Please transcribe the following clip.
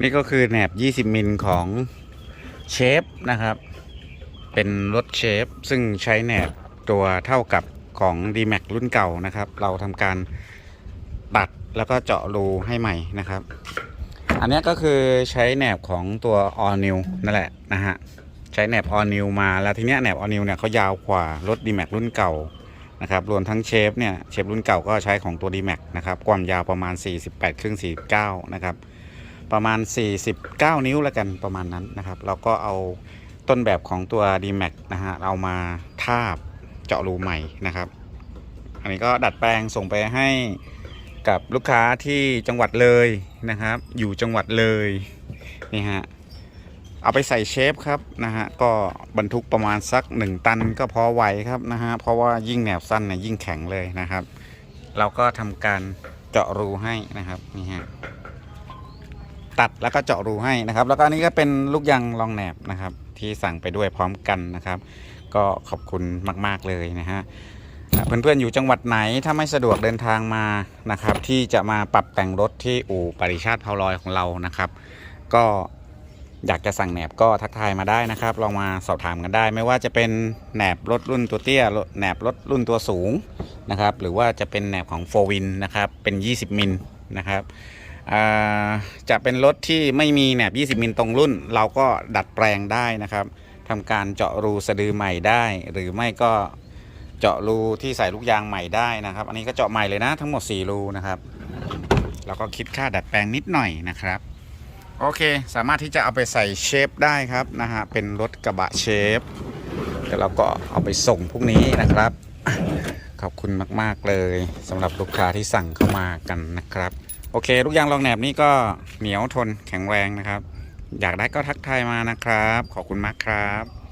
นี่ก็คือแหนบ 20 มิลของเชฟนะครับ เป็นรถเชฟ ซึ่งใช้แหนบตัวเท่ากับของ d m a x รุ่นเก่านะครับ เราทำการตัดแล้วก็เจาะรูให้ใหม่นะครับ อันนี้ก็คือใช้แหนบของตัว all new นั่นแหละนะฮะ ใช้แหนบ all new มาแล้วทีเนี้ยแหนบ all new เนี่ยเขายาวกว่ารถ d m a x รุ่นเก่านะครับ รวมทั้งเชฟเนี่ย เชฟรุ่นเก่าก็ใช้ของตัว d m a x นะครับ ความยาวประมาณ 48 ครึ่ง 49 นะครับ ประมาณ 49 นิ้วแล้วกันประมาณนั้นนะครับแล้วก็เอาต้นแบบของตัว d m a x นะฮะเอามาทาบเจาะรูใหม่นะครับ อันนี้ก็ดัดแปลงส่งไปให้กับลูกค้าที่จังหวัดเลยนะครับ อยู่จังหวัดเลยนี่ฮะเอาไปใส่เชฟครับนะฮะก็บรรทุกประมาณสัก 1 ตันก็พอไหวครับนะฮะเพราะว่ายิ่งแนวสั้นเนี่ยยิ่งแข็งเลยนะครับ เราก็ทำการเจาะรูให้นะครับนี่ฮะ ตัดแล้วก็เจาะรูให้นะครับ แล้วก็อันนี้ก็เป็นลูกยางรองแหนบนะครับ ที่สั่งไปด้วยพร้อมกันนะครับ ก็ขอบคุณมาก ๆเลยนะฮะอ่าเพื่อนๆอยู่จังหวัดไหนถ้าไม่สะดวกเดินทางมานะครับ ที่จะมาปรับแต่งรถที่อู่ปริชาติเผาลอยของเรานะครับ ก็อยากจะสั่งแหนบก็ทักทายมาได้นะครับ ลองมาสอบถามกันได้ ไม่ว่าจะเป็นแหนบรถรุ่นตัวเตี้ยแหนบรถรุ่นตัวสูงนะครับ หรือว่าจะเป็นแหนบของโฟวินนะครับ เป็น 20 มิลนะครับ จะเป็นรถที่ไม่มีแหนบ 20 มิลตรงรุ่น เราก็ดัดแปลงได้นะครับทำการเจาะรูสะดือใหม่ได้ หรือไม่ก็เจาะรูที่ใส่ลูกยางใหม่ได้นะครับ อันนี้ก็เจาะใหม่เลยนะทั้งหมด 4 รูนะครับ แล้วก็คิดค่าดัดแปลงนิดหน่อยนะครับ โอเค สามารถที่จะเอาไปใส่เชฟได้ครับนะฮะเป็นรถกระบะเชฟเดี๋ยวเราก็เอาไปส่งพวกนี้นะครับ ขอบคุณมาก ๆ เลยสำหรับลูกค้าที่สั่งเข้ามากันนะครับ โอเค ลูกยางรองแหนบนี่ก็เหนียวทนแข็งแรงนะครับ อยากได้ก็ทักทายมานะครับ ขอบคุณมากครับ